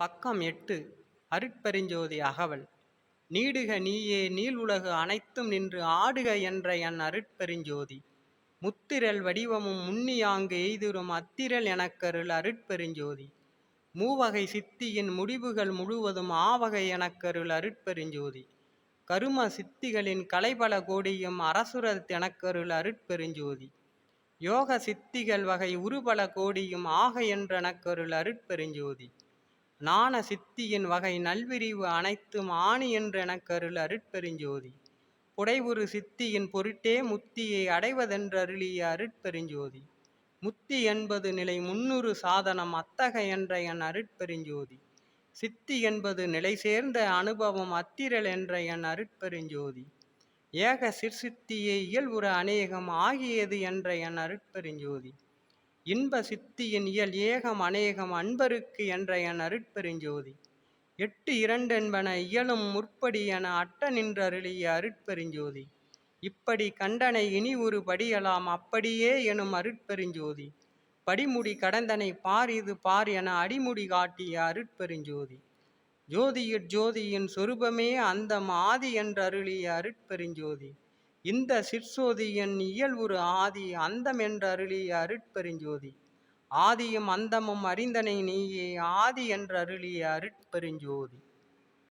பக்கம் எட்டு. அருட்பெருஞ்சோதி அகவல் நீடுக நீயே நீள் உலகு அனைத்தும் நின்று ஆடுக என்ற என் அருட்பெருஞ்சோதி. முத்திரல் வடிவமும் முன்னியாங்கு எய்துறும் அத்திரல் எனக்கருள் அருட்பெருஞ்சோதி. மூவகை சித்தியின் முடிவுகள் முழுவதும் ஆவகை எனக்கருள் அருட்பெருஞ்சோதி. கரும சித்திகளின் கலைபல கோடியும் அரசுரத் எனக்கருள் அருட்பெருஞ்சோதி. யோக சித்திகள் வகை உருபல கோடியும் ஆக என்றெனக்கருள் அருட்பெருஞ்சோதி. ஞான சித்தியின் வகை நல்விரிவு அனைத்தும் ஆணி என்றெனக்கருள் அருட்பெருஞ்சோதி. புடைவுறு சித்தியின் பொருட்டே முத்தியை அடைவதென்றருளிய அருட்பெருஞ்சோதி. முத்தி என்பது நிலை முன்னுறு சாதனம் அத்தக என்ற என் அருட்பெருஞ்சோதி. சித்தி என்பது நிலை சேர்ந்த அனுபவம் அத்திரல் என்ற என் அருட்பெருஞ்சோதி. ஏக சிற்சித்தியை இயல்புற அநேகம் ஆகியது என்ற என் அருட்பெருஞ்சோதி. இன்ப சித்தியின் இயல் ஏகம் அநேகம் அன்பருக்கு என்ற என் அருட்பெருஞ்சோதி. எட்டு இரண்டென்பன இயலும் முற்படி என அட்ட நின்றருளிய அருட்பெருஞ்சோதி. இப்படி கண்டனை இனி ஒரு படியலாம் அப்படியே எனும் அருட்பெருஞ்சோதி. படிமுடி கடந்தனை பார் இது பார் என அடிமுடி காட்டிய அருட்பெருஞ்சோதி. ஜோதியிற் ஜோதியின் சொரூபமே அந்த ஆதி என்றருளிய அருட்பெருஞ்சோதி. இந்த சிற்சோதியின் இயல்புறு ஆதி அந்தம் என்றருளிய அருட்பெருஞ்சோதி. ஆதியும் அந்தமும் அறிந்தனை நீயே ஆதி என்றருளிய அருட்பெருஞ்சோதி.